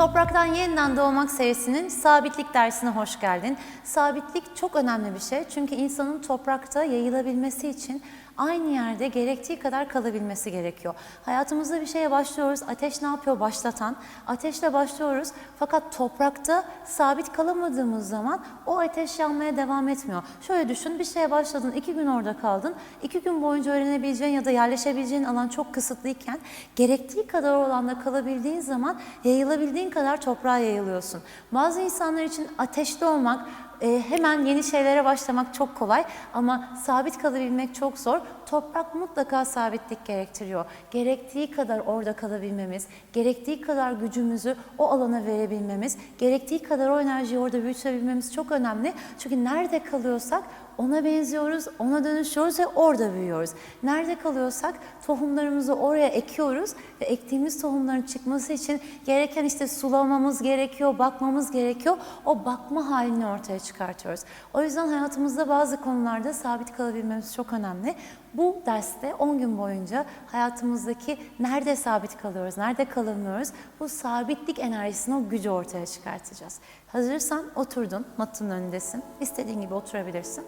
Topraktan Yeniden Doğmak serisinin sabitlik dersine hoş geldin. Sabitlik çok önemli bir şey çünkü insanın toprakta yayılabilmesi için aynı yerde gerektiği kadar kalabilmesi gerekiyor. Hayatımızda bir şeye başlıyoruz, ateş ne yapıyor? Başlatan. Ateşle başlıyoruz fakat toprakta sabit kalamadığımız zaman o ateş yanmaya devam etmiyor. Şöyle düşün, bir şeye başladın, iki gün orada kaldın. iki gün boyunca öğrenebileceğin ya da yerleşebileceğin alan çok kısıtlıyken gerektiği kadar o alanda kalabildiğin zaman yayılabildiğin kadar toprağa yayılıyorsun. Bazı insanlar için ateşte olmak, e, hemen yeni şeylere başlamak çok kolay ama sabit kalabilmek çok zor. Toprak mutlaka sabitlik gerektiriyor. Gerektiği kadar orada kalabilmemiz, gerektiği kadar gücümüzü o alana verebilmemiz, gerektiği kadar o enerjiyi orada büyütebilmemiz çok önemli. Çünkü nerede kalıyorsak ona benziyoruz, ona dönüşüyoruz ve orada büyüyoruz. Nerede kalıyorsak tohumlarımızı oraya ekiyoruz ve ektiğimiz tohumların çıkması için gereken işte sulamamız gerekiyor, bakmamız gerekiyor. O bakma halini ortaya çıkartıyoruz. O yüzden hayatımızda bazı konularda sabit kalabilmemiz çok önemli. Bu derste 10 gün boyunca hayatımızdaki nerede sabit kalıyoruz, nerede kalamıyoruz bu sabitlik enerjisini, o gücü ortaya çıkartacağız. Hazırsan oturdun, matın önündesin. İstediğin gibi oturabilirsin.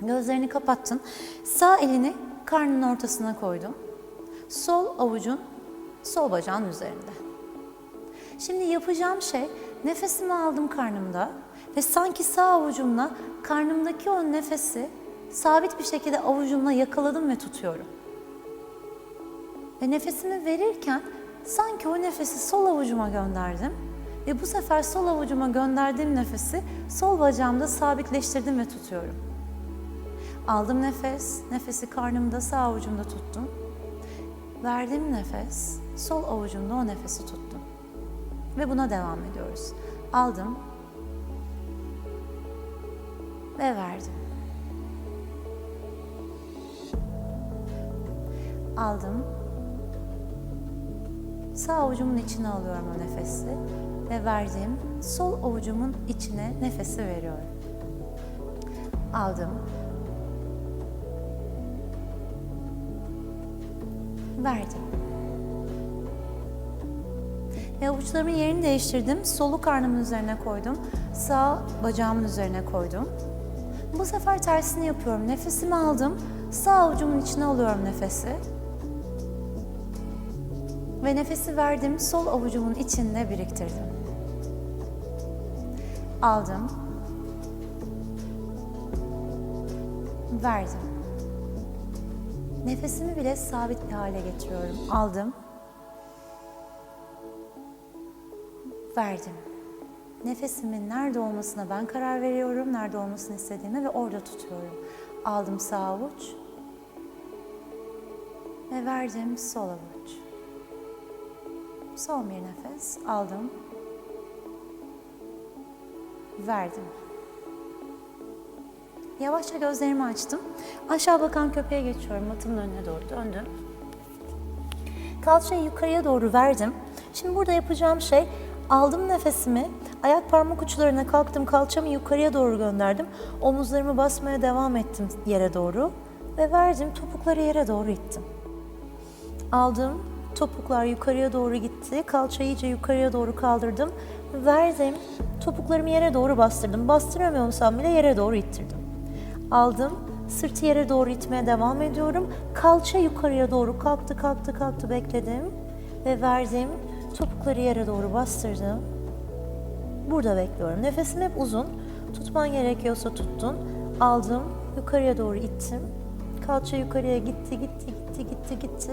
Gözlerini kapattın. Sağ elini karnının ortasına koydun. Sol avucun sol bacağın üzerinde. Şimdi yapacağım şey nefesimi aldım karnımda ve sanki sağ avucumla karnımdaki o nefesi sabit bir şekilde avucumla yakaladım ve tutuyorum. Ve nefesimi verirken sanki o nefesi sol avucuma gönderdim ve bu sefer sol avucuma gönderdiğim nefesi sol bacağımda sabitleştirdim ve tutuyorum. Aldım nefes, nefesi karnımda sağ avucumda tuttum. Verdiğim nefes, sol avucumda o nefesi tuttum. Ve buna devam ediyoruz. Aldım ve verdim. Aldım. Sağ avucumun içine alıyorum o nefesi ve verdim. Sol avucumun içine nefesi veriyorum. Aldım. Verdim. Ve avuçlarımın yerini değiştirdim. Solu karnımın üzerine koydum. Sağ bacağımın üzerine koydum. Bu sefer tersini yapıyorum. Nefesimi aldım. Sağ avucumun içine alıyorum nefesi. Ve nefesi verdim. Sol avucumun içinde biriktirdim. Aldım. Verdim. Nefesimi bile sabit bir hale getiriyorum. Aldım. Verdim. Nefesimin nerede olmasına ben karar veriyorum, nerede olmasını istediğime ve orada tutuyorum. Aldım sağ avuç ve verdim sol avuç. Son bir nefes aldım. Verdim. Yavaşça gözlerimi açtım. Aşağı bakan köpeğe geçiyorum. Matımın önüne doğru döndüm. Kalçayı yukarıya doğru verdim. Şimdi burada yapacağım şey aldım nefesimi, ayak parmak uçlarına kalktım, kalçamı yukarıya doğru gönderdim. Omuzlarımı basmaya devam ettim yere doğru ve verdim, topukları yere doğru ittim. Aldım, topuklar yukarıya doğru gitti, kalçayı iyice yukarıya doğru kaldırdım. Verdim, topuklarımı yere doğru bastırdım. Bastıramıyorsam bile yere doğru ittirdim. Aldım, sırtı yere doğru itmeye devam ediyorum. Kalça yukarıya doğru kalktı, kalktı, kalktı bekledim. Ve verdim, topukları yere doğru bastırdım. Burada bekliyorum. Nefesim hep uzun. Tutman gerekiyorsa tuttun. Aldım, yukarıya doğru ittim. Kalça yukarıya gitti, gitti, gitti, gitti, gitti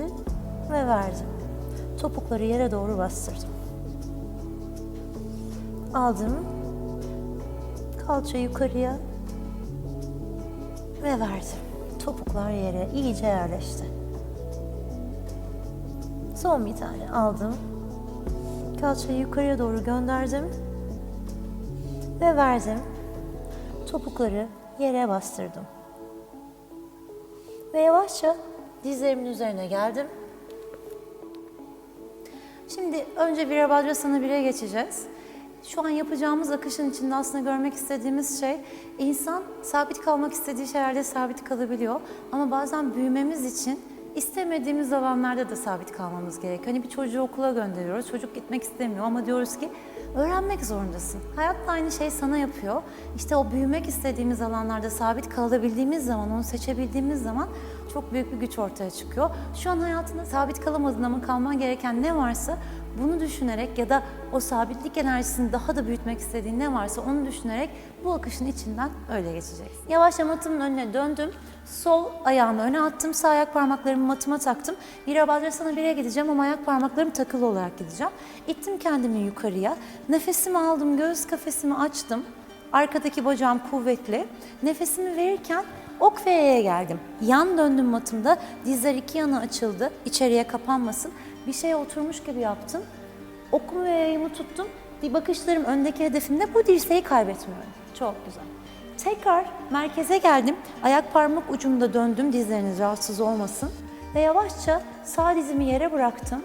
ve verdim. Topukları yere doğru bastırdım. Aldım. Kalça yukarıya ve verdim. Topuklar yere iyice yerleşti. Son bir tane aldım. Kalçayı yukarıya doğru gönderdim ve verdim. Topukları yere bastırdım. Ve yavaşça dizlerimin üzerine geldim. Şimdi önce Virabhadrasana 1'e geçeceğiz. Şu an yapacağımız akışın içinde aslında görmek istediğimiz şey insan sabit kalmak istediği şeylerde sabit kalabiliyor. Ama bazen büyümemiz için istemediğimiz alanlarda da sabit kalmamız gerekiyor. Hani bir çocuğu okula gönderiyoruz, çocuk gitmek istemiyor ama diyoruz ki öğrenmek zorundasın. Hayat da aynı şey sana yapıyor. İşte o büyümek istediğimiz alanlarda sabit kalabildiğimiz zaman, onu seçebildiğimiz zaman çok büyük bir güç ortaya çıkıyor. Şu an hayatında sabit kalamadığın ama kalman gereken ne varsa bunu düşünerek ya da o sabitlik enerjisini daha da büyütmek istediğin ne varsa onu düşünerek bu akışın içinden öyle geçeceksin. Yavaşça matımın önüne döndüm. Sol ayağımı öne attım. Sağ ayak parmaklarımı matıma taktım. Virabhadrasana 1'e gideceğim ama ayak parmaklarım takılı olarak gideceğim. İttim kendimi yukarıya. Nefesimi aldım. Göğüs kafesimi açtım. Arkadaki bacağım kuvvetli. Nefesimi verirken ok ve E'ye geldim. Yan döndüm matımda. Dizler iki yana açıldı. İçeriye kapanmasın. Bir şeye oturmuş gibi yaptım. Okumu ve yayımı tuttum. Bakışlarım öndeki hedefimde bu dirseği kaybetmiyorum. Çok güzel. Tekrar merkeze geldim. Ayak parmak ucumda döndüm dizleriniz rahatsız olmasın. Ve yavaşça sağ dizimi yere bıraktım.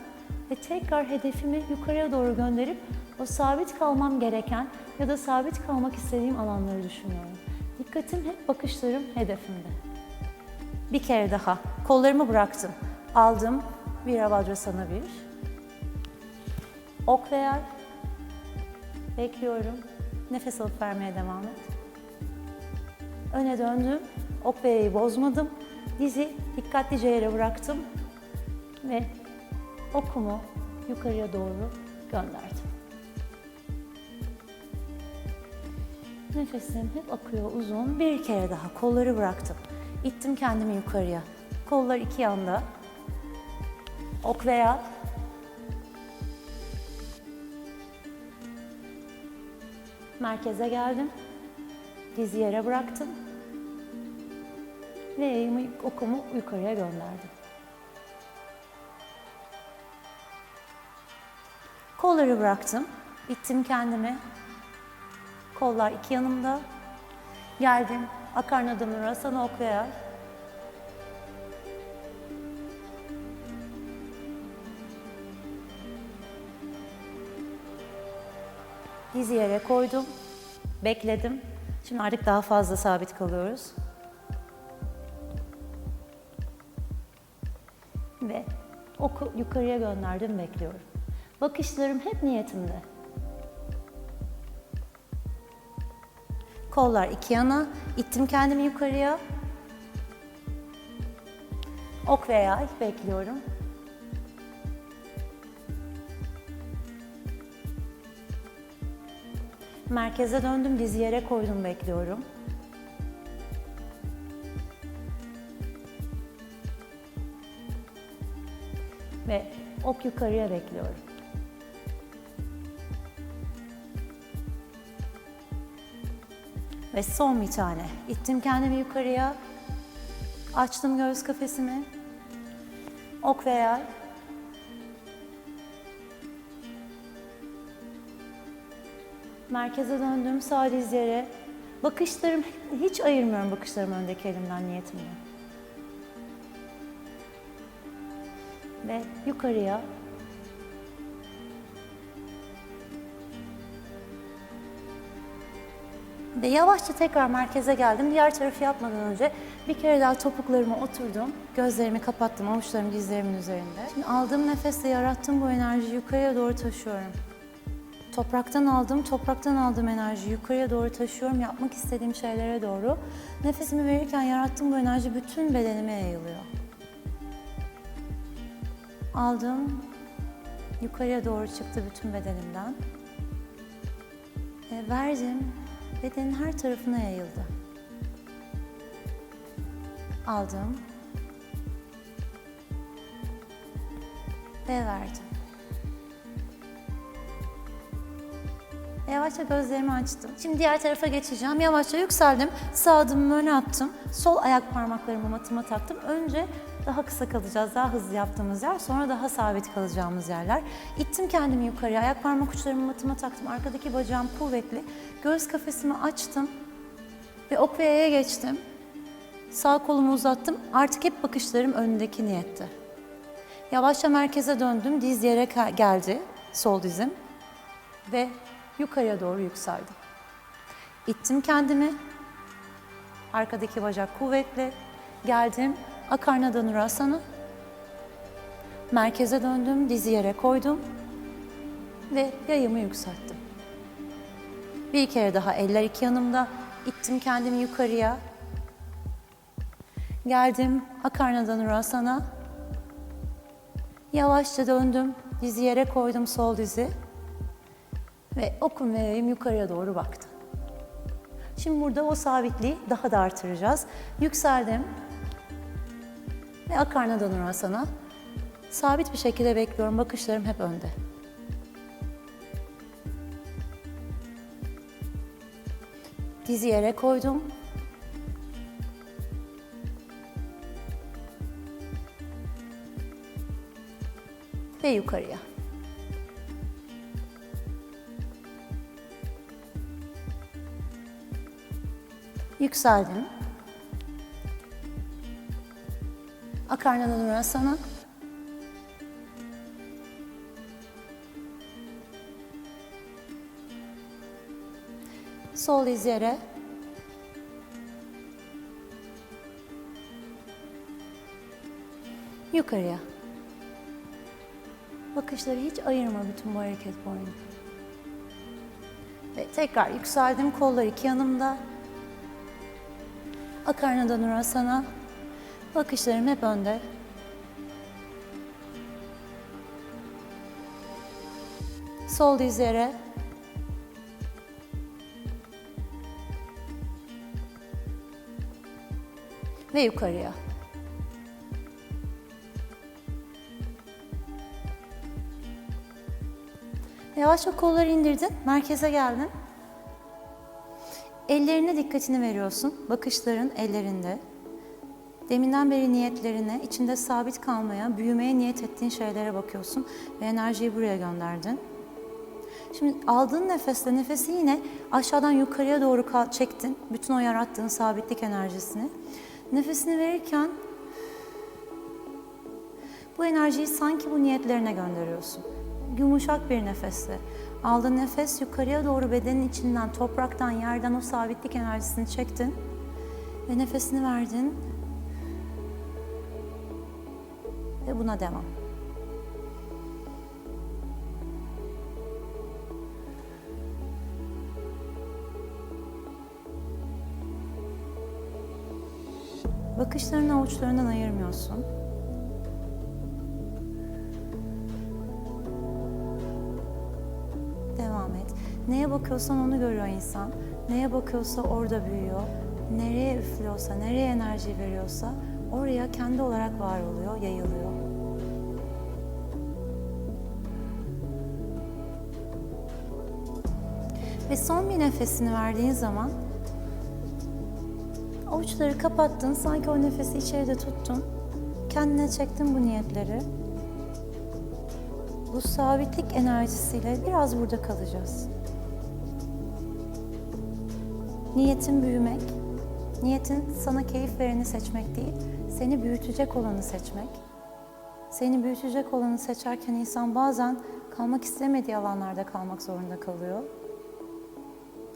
Ve tekrar hedefimi yukarıya doğru gönderip o sabit kalmam gereken ya da sabit kalmak istediğim alanları düşünüyorum. Dikkatim hep bakışlarım hedefimde. Bir kere daha kollarımı bıraktım. Aldım bir. Ok ve yay. Bekliyorum. Nefes alıp vermeye devam et. Öne döndüm. Ok ve yayı bozmadım. Dizi dikkatlice yere bıraktım. Ve okumu yukarıya doğru gönderdim. Nefesim hep akıyor uzun. Bir kere daha kolları bıraktım. İttim kendimi yukarıya. Kollar iki yanda. Ok veya merkeze geldim. Dizi yere bıraktım. Ve yayımı, okumu yukarıya gönderdim. Kolları bıraktım. İttim kendimi. Kollar iki yanımda. Geldim. Akarna Dhanurasana ok ve yay. Dizi yere koydum. Bekledim. Şimdi artık daha fazla sabit kalıyoruz. Ve oku yukarıya gönderdim, bekliyorum. Bakışlarım hep niyetimde. Kollar iki yana, ittim kendimi yukarıya. Ok ve yay, bekliyorum. Merkeze döndüm, dizi yere koydum, bekliyorum. Ve ok yukarıya bekliyorum. Ve son bir tane. İttim kendimi yukarıya. Açtım göğüs kafesimi. Ok ve yay. Merkeze döndüm sağ diz yere. Bakışlarım, hiç ayırmıyorum bakışlarımı öndeki elimden niyetimle. Ve yukarıya. Ve yavaşça tekrar merkeze geldim. Diğer tarafı yapmadan önce bir kere daha topuklarıma oturdum. Gözlerimi kapattım, avuçlarım dizlerimin üzerinde. Şimdi aldığım nefesle yarattığım bu enerjiyi yukarıya doğru taşıyorum. Topraktan aldığım, topraktan aldığım enerjiyi yukarıya doğru taşıyorum. Yapmak istediğim şeylere doğru. Nefesimi verirken yarattığım bu enerji bütün bedenime yayılıyor. Aldım. Yukarıya doğru çıktı bütün bedenimden. E, verdim. Bedenin her tarafına yayıldı. Aldım. Ve verdim. Yavaşça gözlerimi açtım. Şimdi diğer tarafa geçeceğim. Yavaşça yükseldim. Sağ adımımı öne attım. Sol ayak parmaklarımı matıma taktım. Önce daha kısa kalacağız, daha hızlı yaptığımız yer. Sonra daha sabit kalacağımız yerler. İttim kendimi yukarıya. Ayak parmak uçlarımı matıma taktım. Arkadaki bacağım kuvvetli. Göğüs kafesimi açtım. Ve ok geçtim. Sağ kolumu uzattım. Artık hep bakışlarım önündeki niyette. Yavaşça merkeze döndüm. Diz yere geldi. Sol dizim. Ve yukarıya doğru yükseldim. İttim kendimi. Arkadaki bacak kuvvetli. Geldim. Akarna Dhanurasana. Merkeze döndüm, dizi yere koydum ve yayımı yükselttim. Bir kere daha eller iki yanımda, ittim kendimi yukarıya. Geldim Akarnadan Urasana. Yavaşça döndüm, dizi yere koydum sol dizi. Ve okum ve yayım yukarıya doğru baktı. Şimdi burada o sabitliği daha da artıracağız. Yükseldim ve Akarnadan Urasana. Sabit bir şekilde bekliyorum, bakışlarım hep önde. Dizi yere koydum. Ve yukarıya. Yükseldim. Akarnadan Urasana. Sol diz yere. Yukarıya. Bakışları hiç ayırma bütün bu hareket boyunca. Ve tekrar yükseldim. Kollar iki yanımda. Akarnadan Urasana. Bakışlarım hep önde. Sol diz. Ve yukarıya. Yavaşça kolları indirdin, merkeze geldin. Ellerine dikkatini veriyorsun, bakışların ellerinde. Deminden beri niyetlerine, içinde sabit kalmaya, büyümeye niyet ettiğin şeylere bakıyorsun ve enerjiyi buraya gönderdin. Şimdi aldığın nefesle nefesi yine aşağıdan yukarıya doğru çektin. Bütün o yarattığın sabitlik enerjisini. Nefesini verirken bu enerjiyi sanki bu niyetlerine gönderiyorsun. Yumuşak bir nefesle. Aldığın nefes yukarıya doğru bedenin içinden, topraktan, yerden o sabitlik enerjisini çektin. Ve nefesini verdin. Ve buna devam. Bakışlarını avuçlarından ayırmıyorsun. Devam et. Neye bakıyorsan onu görüyor insan. Neye bakıyorsa orada büyüyor. Nereye üflüyorsa, nereye enerji veriyorsa oraya kendi olarak var oluyor, yayılıyor. Ve son bir nefesini verdiğin zaman avuçları kapattın, sanki o nefesi içeride tuttun. Kendine çektin bu niyetleri. Bu sabitlik enerjisiyle biraz burada kalacağız. Niyetin büyümek, niyetin sana keyif vereni seçmek değil, seni büyütecek olanı seçmek. Seni büyütecek olanı seçerken insan bazen kalmak istemediği alanlarda kalmak zorunda kalıyor.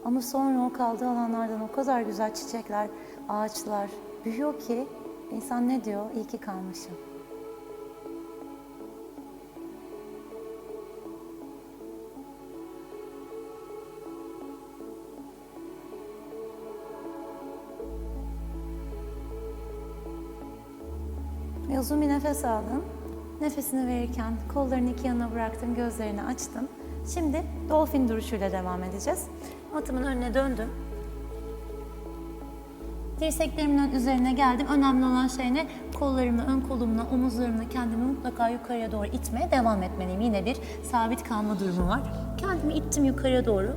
Ama sonra o kaldığı alanlardan o kadar güzel çiçekler, ağaçlar büyüyor ki insan ne diyor? İyi ki kalmışım. Ve uzun bir nefes aldın. Nefesini verirken kollarını iki yana bıraktın, gözlerini açtın. Şimdi dolphin duruşuyla devam edeceğiz. Matımın önüne döndüm. Dirseklerimin üzerine geldim. Önemli olan şey ne? Kollarımla, ön kolumla, omuzlarımla kendimi mutlaka yukarıya doğru itmeye devam etmeliyim. Yine bir sabit kalma durumu var. Kendimi ittim yukarıya doğru.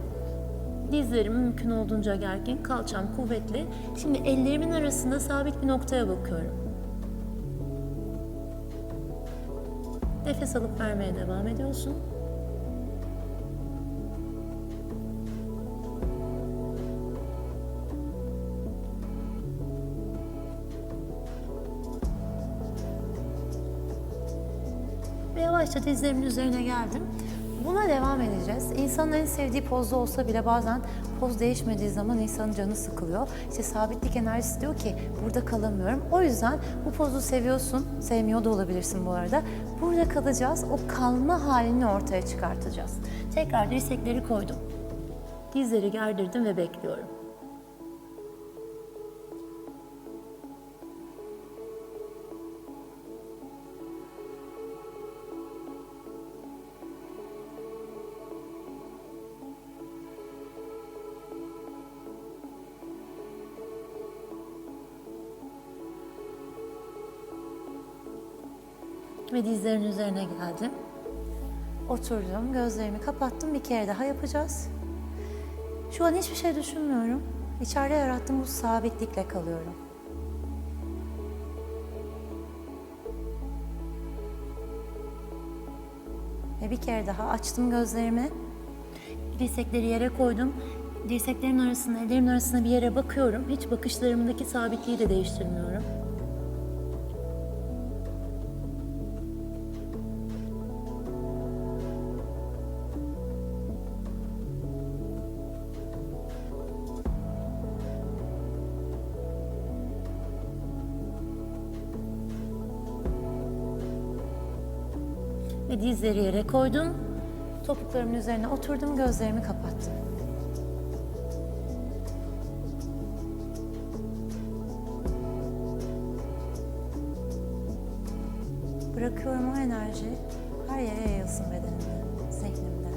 Dizlerim mümkün olduğunca gergin, kalçam kuvvetli. Şimdi ellerimin arasında sabit bir noktaya bakıyorum. Nefes alıp vermeye devam ediyorsun. Yavaşça dizlerimin üzerine geldim. Buna devam edeceğiz. İnsanın en sevdiği pozda olsa bile bazen poz değişmediği zaman insanın canı sıkılıyor. İşte sabitlik enerjisi diyor ki burada kalamıyorum. O yüzden bu pozu seviyorsun, sevmiyor da olabilirsin bu arada. Burada kalacağız, o kalma halini ortaya çıkartacağız. Tekrar dirsekleri koydum. Dizleri gerdirdim ve bekliyorum. Ve üzerine geldim. Oturdum, gözlerimi kapattım. Bir kere daha yapacağız. Şu an hiçbir şey düşünmüyorum. İçeride yarattığım bu sabitlikle kalıyorum. Ve bir kere daha açtım gözlerimi. Dirsekleri yere koydum. Dirseklerimin arasında, ellerimin arasında bir yere bakıyorum. Hiç bakışlarımdaki sabitliği de değiştirmiyorum. Dizleri yere koydum. Topuklarımın üzerine oturdum, gözlerimi kapattım. Bırakıyorum o enerji her yere yayılsın bedenimde, zihnimde.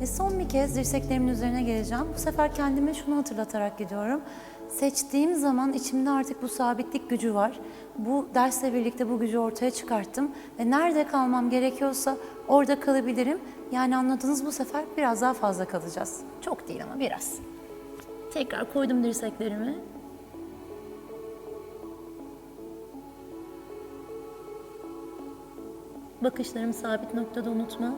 Ve son bir kez dirseklerimin üzerine geleceğim. Bu sefer kendime şunu hatırlatarak gidiyorum. Seçtiğim zaman içimde artık bu sabitlik gücü var. Bu dersle birlikte bu gücü ortaya çıkarttım. Ve nerede kalmam gerekiyorsa orada kalabilirim. Yani anladınız bu sefer biraz daha fazla kalacağız. Çok değil ama biraz. Tekrar koydum dirseklerimi. Bakışlarımı sabit noktada unutma.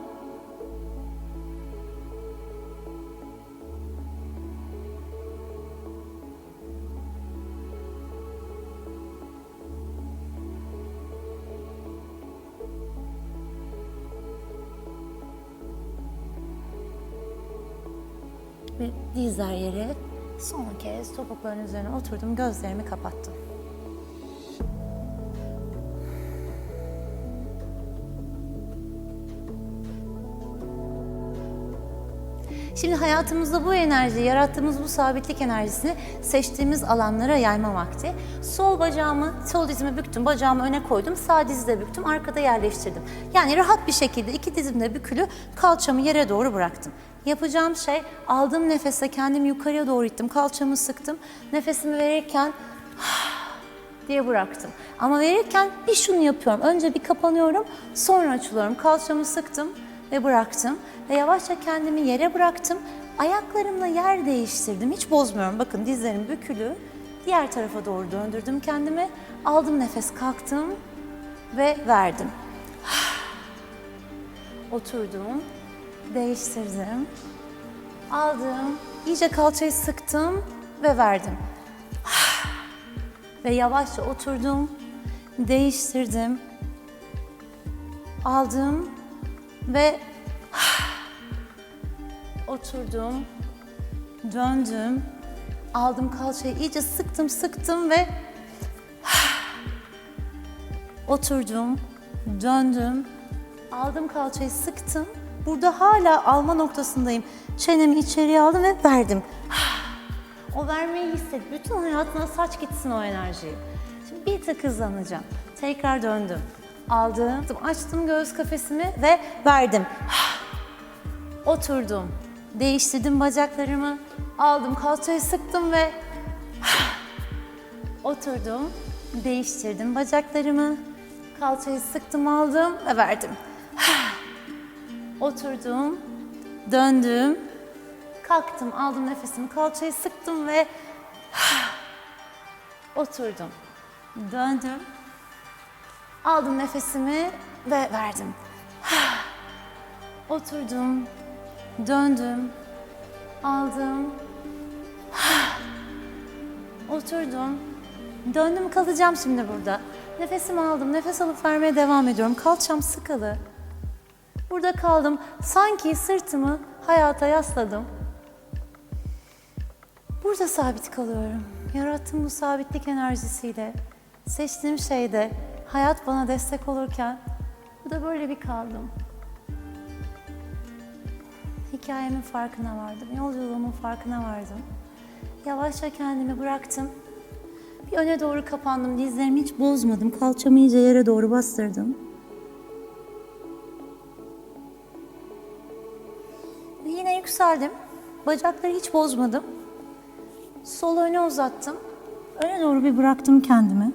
Dizler yere son kez topukların üzerine oturdum, gözlerimi kapattım. Şimdi hayatımızda bu enerjiyi, yarattığımız bu sabitlik enerjisini seçtiğimiz alanlara yayma vakti. Sol bacağımı, sol dizimi büktüm, bacağımı öne koydum, sağ dizi de büktüm, arkada yerleştirdim. Yani rahat bir şekilde iki dizim de bükülü, kalçamı yere doğru bıraktım. Yapacağım şey aldığım nefese kendimi yukarıya doğru ittim, kalçamı sıktım. Nefesimi verirken diye bıraktım. Ama verirken bir şunu yapıyorum. Önce bir kapanıyorum, sonra açılıyorum. Kalçamı sıktım ve bıraktım. Ve yavaşça kendimi yere bıraktım. Ayaklarımla yer değiştirdim. Hiç bozmuyorum. Bakın dizlerim bükülü. Diğer tarafa doğru döndürdüm kendimi. Aldım nefes, kalktım ve verdim. Oturdum, değiştirdim. Aldım, iyice kalçayı sıktım ve verdim. Ve yavaşça oturdum, değiştirdim. Aldım ve oturdum, döndüm. Aldım kalçayı iyice sıktım, sıktım ve oturdum, döndüm. Aldım kalçayı sıktım. Burada hala alma noktasındayım. Çenemi içeriye aldım ve verdim. O vermeyi hisset. Bütün hayatına saç gitsin o enerjiyi. Şimdi bir tık hızlanacağım. Tekrar döndüm. Aldım, açtım göğüs kafesimi ve verdim. Oturdum. Değiştirdim bacaklarımı. Aldım kalçayı sıktım ve oturdum. Değiştirdim bacaklarımı. Kalçayı sıktım aldım ve verdim. Oturdum. Döndüm. Kalktım, aldım nefesimi, kalçayı sıktım ve oturdum. Döndüm. Aldım nefesimi ve verdim. Oturdum. Döndüm. Aldım. Oturdum. Döndüm kalacağım şimdi burada. Nefesimi aldım. Nefes alıp vermeye devam ediyorum. Kalçam sıkılı. Burada kaldım. Sanki sırtımı hayata yasladım. Burada sabit kalıyorum. Yarattığım bu sabitlik enerjisiyle seçtiğim şeyde hayat bana destek olurken burada böyle bir kaldım. Hikayemin farkına vardım. Yolculuğumun farkına vardım. Yavaşça kendimi bıraktım. Bir öne doğru kapandım. Dizlerimi hiç bozmadım. Kalçamı iyice yere doğru bastırdım. Ve yine yükseldim. Bacakları hiç bozmadım. Sol öne uzattım. Öne doğru bir bıraktım kendimi.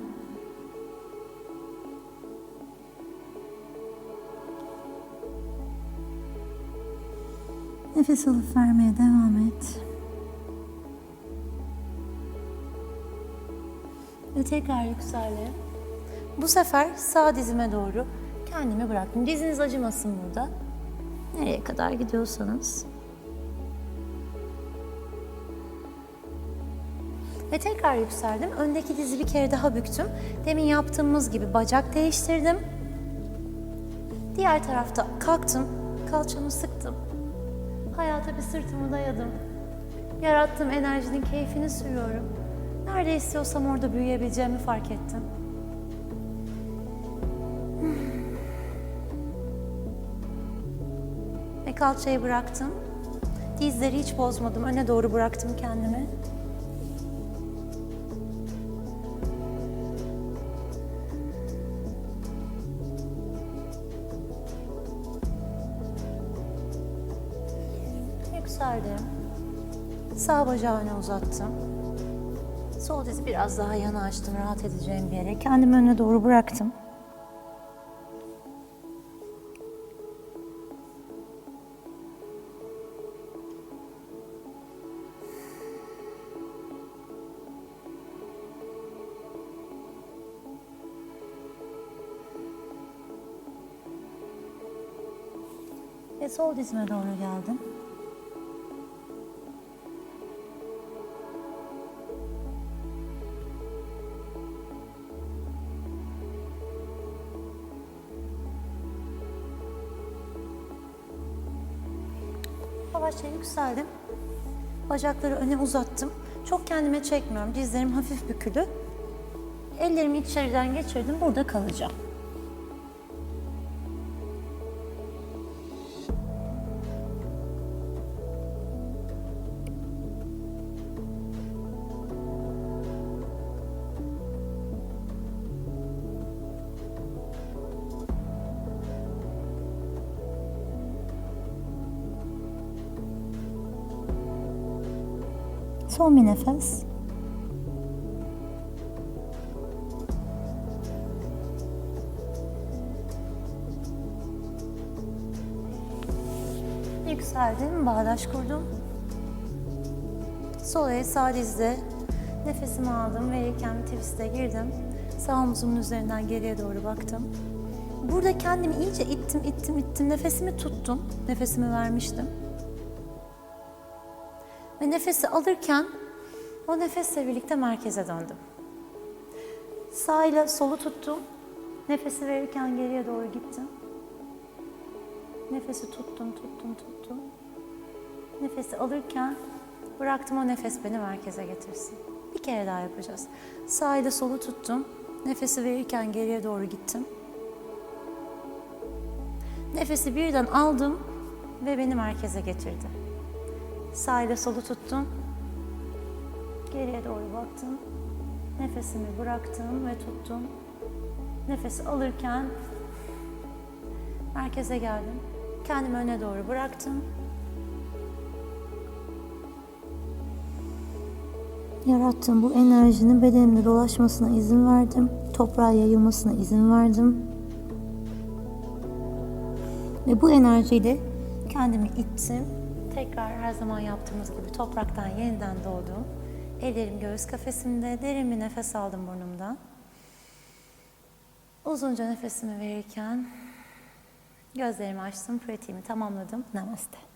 Nefes alıp vermeye devam et. Ve tekrar yükseldim. Bu sefer sağ dizime doğru kendimi bıraktım. Diziniz acımasın burada. Nereye kadar gidiyorsanız. Ve tekrar yükseldim. Öndeki dizi bir kere daha büktüm. Demin yaptığımız gibi bacak değiştirdim. Diğer tarafta kalktım. Kalçamı sıktım. Hayata bir sırtımı dayadım. Yarattığım enerjinin keyfini sürüyorum. Nerede istiyorsam orada büyüyebileceğimi fark ettim. Ve kalçayı bıraktım. Dizleri hiç bozmadım. Öne doğru bıraktım kendimi. Yükseldim. Sağ bacağı uzattım. Sol dizi biraz daha yana açtım rahat edeceğim bir yere. Kendimi öne doğru bıraktım. Ve sol dizime doğru geldim. Yavaşça yükseldim. Bacakları öne uzattım. Çok kendime çekmiyorum. Dizlerim hafif bükülü. Ellerimi içeriden geçirdim. Burada kalacağım. Son bir nefes. Yükseldim, bağdaş kurdum. Sol el sağ dizde nefesimi aldım. Verirken twist'e girdim. Sağ omuzumun üzerinden geriye doğru baktım. Burada kendimi iyice ittim, ittim, ittim. Nefesimi tuttum. Nefesimi vermiştim. Ve nefesi alırken o nefesle birlikte merkeze döndüm. Sağ ile solu tuttum. Nefesi verirken geriye doğru gittim. Nefesi tuttum, tuttum, tuttum. Nefesi alırken bıraktım o nefes beni merkeze getirsin. Bir kere daha yapacağız. Sağ ile solu tuttum. Nefesi verirken geriye doğru gittim. Nefesi birden aldım ve beni merkeze getirdi. Sağ ile solu tuttum. Geriye doğru baktım. Nefesimi bıraktım ve tuttum. Nefes alırken merkeze geldim. Kendimi öne doğru bıraktım. Yarattığım bu enerjinin bedenimde dolaşmasına izin verdim. Toprağa yayılmasına izin verdim. Ve bu enerjiyle kendimi ittim. Tekrar her zaman yaptığımız gibi topraktan yeniden doğdum. Ellerim göğüs kafesimde, derin bir nefes aldım burnumdan. Uzunca nefesimi verirken gözlerimi açtım, pratiğimi tamamladım. Namaste.